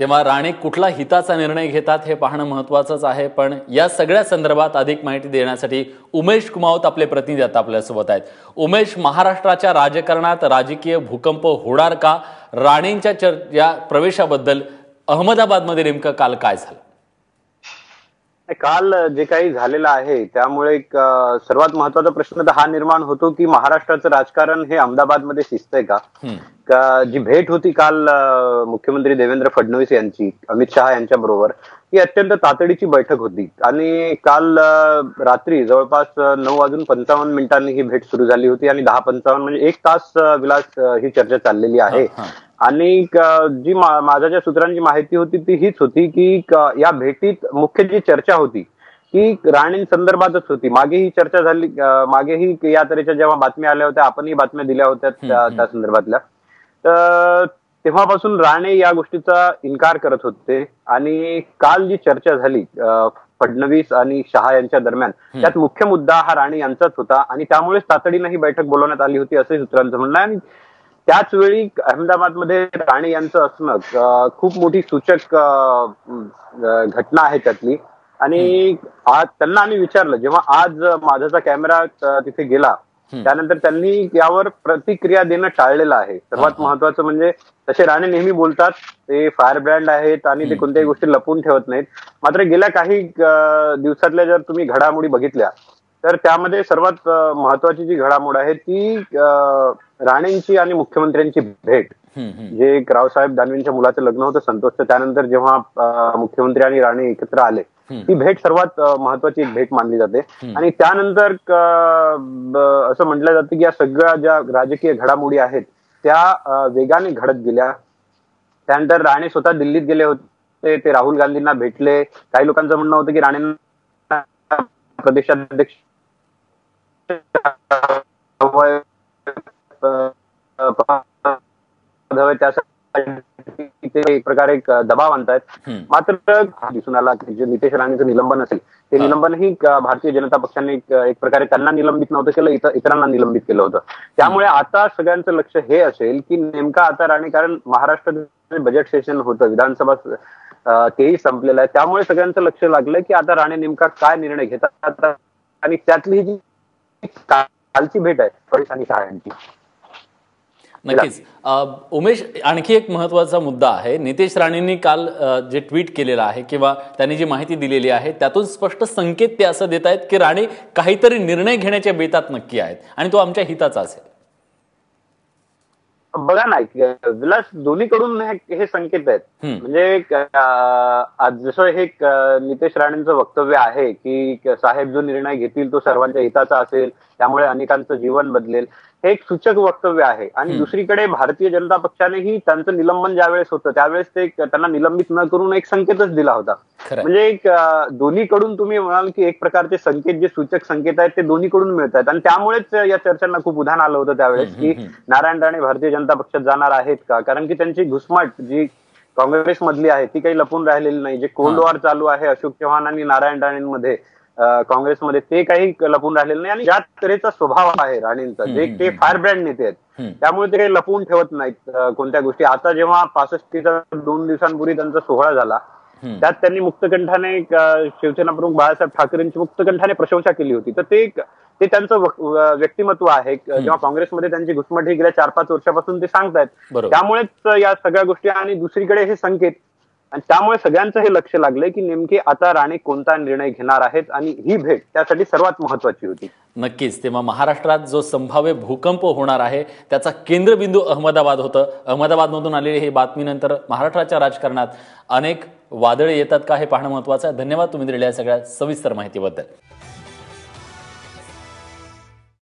तेव्हा राणे कुठला हिताचा निर्णय घेतात हे पाहणं महत्त्वाचंच आहे. पण या सगळ्या संदर्भात अधिक माहिती देण्यासाठी उमेश कुमावत आपले प्रतिनिधी आता आपल्यासोबत आहेत. उमेश महाराष्ट्राच्या राजकारणात राजकीय भूकंप होणार का? राणेंच्या चर या प्रवेशाबद्दल अहमदाबादमध्ये नेमकं काल काय झालं? काल जे काही झालेलं आहे त्यामुळे एक सर्वात महत्त्वाचा प्रश्न तर हा निर्माण होतो की महाराष्ट्राचं राजकारण हे अहमदाबादमध्ये शिजतंय का. का जी भेट होती काल मुख्यमंत्री देवेंद्र फडणवीस यांची अमित शहा यांच्या बरोबर ही अत्यंत तातडीची बैठक होती आणि काल रात्री जवळपास नऊ वाजून पंचावन्न मिनिटांनी ही भेट सुरू झाली होती आणि दहा पंचावन्न म्हणजे एक तास विलास ही चर्चा चाललेली आहे. आणि जी माझ्या ज्या सूत्रांची माहिती होती ती हीच होती की या भेटीत मुख्य जी चर्चा होती ती राणेंसंदर्भातच होती. मागे ही चर्चा झाली मागेही या तऱ्हेच्या जेव्हा बातम्या आल्या होत्या आपणही बातम्या दिल्या होत्या त्या संदर्भातल्या. तर तेव्हापासून राणे या गोष्टीचा इन्कार करत होते आणि काल जी चर्चा झाली फडणवीस आणि शहा यांच्या दरम्यान त्यात मुख्य मुद्दा हा राणे यांचाच होता आणि त्यामुळेच तातडीनं ही बैठक बोलवण्यात आली होती असंही सूत्रांचं म्हणणं आहे. आणि त्याच वेळी अहमदाबादमध्ये राणे यांचं असणं खूप मोठी सूचक घटना आहे त्यातली. आणि आज त्यांना आम्ही विचारलं जेव्हा आज माझाचा कॅमेरा तिथे गेला त्यानंतर त्यांनी यावर प्रतिक्रिया देणं टाळलेलं आहे. सर्वात महत्वाचं म्हणजे तसे राणे नेहमी बोलतात ते फायर ब्रँड आहेत आणि ते कोणत्याही गोष्टी लपून ठेवत नाहीत. मात्र गेल्या काही दिवसातल्या जर तुम्ही घडामोडी बघितल्या तर त्यामध्ये सर्वात महत्वाची जी घडामोड आहे ती राणेंची आणि मुख्यमंत्र्यांची भेट. जे रावसाहेब दानवेंच्या मुलाचं लग्न होतं संतोषचं त्यानंतर जेव्हा मुख्यमंत्री आणि राणे एकत्र आले ती भेट सर्वात महत्वाची एक भेट मानली जाते. आणि त्यानंतर असं म्हटलं जातं की या सगळ्या ज्या राजकीय घडामोडी आहेत त्या वेगाने घडत गेल्या. त्यानंतर राणे स्वतः दिल्लीत गेले होते ते राहुल गांधींना भेटले. काही लोकांचं म्हणणं होतं की राणेंना प्रदेशाध्यक्ष त्यासाठी ते एक प्रकारे एक दबाव आणतायत. मात्र दिसून आला की जे नितेश राणेंचं निलंबन असेल ते निलंबनही भारतीय जनता पक्षाने एक प्रकारे त्यांना निलंबित नव्हतं केलं इतर इतरांना निलंबित केलं होतं. त्यामुळे आता सगळ्यांचं लक्ष हे असेल की नेमका आता राणे कारण महाराष्ट्रात बजेट सेशन होतं विधानसभा तेही संपलेलं आहे. त्यामुळे सगळ्यांचं लक्ष लागलं की आता राणे नेमका काय निर्णय घेतात आणि त्यातली जी कालची भेट आहे फडणवीस आणि शहा नक्कीच. उमेश आणखी एक महत्त्वाचा मुद्दा आहे. नितेश राणेंनी काल जे ट्विट केलेलं आहे किंवा त्यांनी जी माहिती दिलेली आहे त्यातून स्पष्ट संकेत ते असं देत आहेत की राणे काहीतरी निर्णय घेण्याच्या बेतात नक्की आहेत आणि तो आमच्या हिताचा असेल. बघा ना विलास दोन्हीकडून हे हे संकेत आहेत. म्हणजे जसं हे नितेश राणेंचं वक्तव्य आहे क- साहेब जो निर्णय घेतील तो सर्वांच्या हिताचा असेल त्यामुळे अनेकांचं जीवन बदलेल हे एक सूचक वक्तव्य आहे. आणि दुसरीकडे भारतीय जनता पक्षानेही त्यांचं निलंबन ज्यावेळेस होतं त्यावेळेस ते त्यांना निलंबित न करून एक संकेतच दिला होता. म्हणजे एक दोन्हीकडून तुम्ही म्हणाल की एक प्रकारचे संकेत जे सूचक संकेत आहेत ते दोन्हीकडून मिळत आहेत आणि त्यामुळेच या चर्चांना खूप उधाण आलं होतं त्यावेळेस की नारायण राणे भारतीय जनता पक्षात जाणार आहेत का? कारण की त्यांची घुसमट जी काँग्रेस मधली आहे ती काही लपून राहिलेली नाही. जे कोल्ड वॉर चालू आहे अशोक चव्हाण आणि नारायण राणेंमध्ये काँग्रेसमध्ये ते काही लपून राहिलेलं नाही आणि ज्या तऱ्हेचा स्वभाव आहे राणेंचा जे ते फायर ब्रँड नेते आहेत. त्यामुळे ते काही लपवून ठेवत नाहीत कोणत्या गोष्टी. आता जेव्हा पासष्टीचा दोन दिवसांपूर्वी त्यांचा सोहळा झाला. त्यात त्यांनी मुक्तकंठाने शिवसेना प्रमुख बाळासाहेब ठाकरेंची मुक्तकंठाने प्रशंसा केली होती. तर ते ते त्यांचं व्यक्तिमत्व आहे. जेव्हा काँग्रेसमध्ये त्यांची घुसमट ही गेल्या चार पाच वर्षापासून ते सांगतायत. त्यामुळेच या सगळ्या गोष्टी आणि दुसरीकडे हे संकेत आणि त्यामुळे सगळ्यांचं हे लक्ष लागलंय की नेमके आता राणे कोणता निर्णय घेणार आहेत आणि ही भेट त्यासाठी सर्वात महत्वाची होती. नक्कीच. तेव्हा महाराष्ट्रात जो संभाव्य भूकंप होणार आहे त्याचा केंद्रबिंदू अहमदाबाद होतं. अहमदाबादमधून आलेली ही बातमीनंतर महाराष्ट्राच्या राजकारणात अनेक वादळे येतात का हे पाहणं महत्वाचं आहे. धन्यवाद तुम्ही दिलेल्या सगळ्या सविस्तर माहितीबद्दल.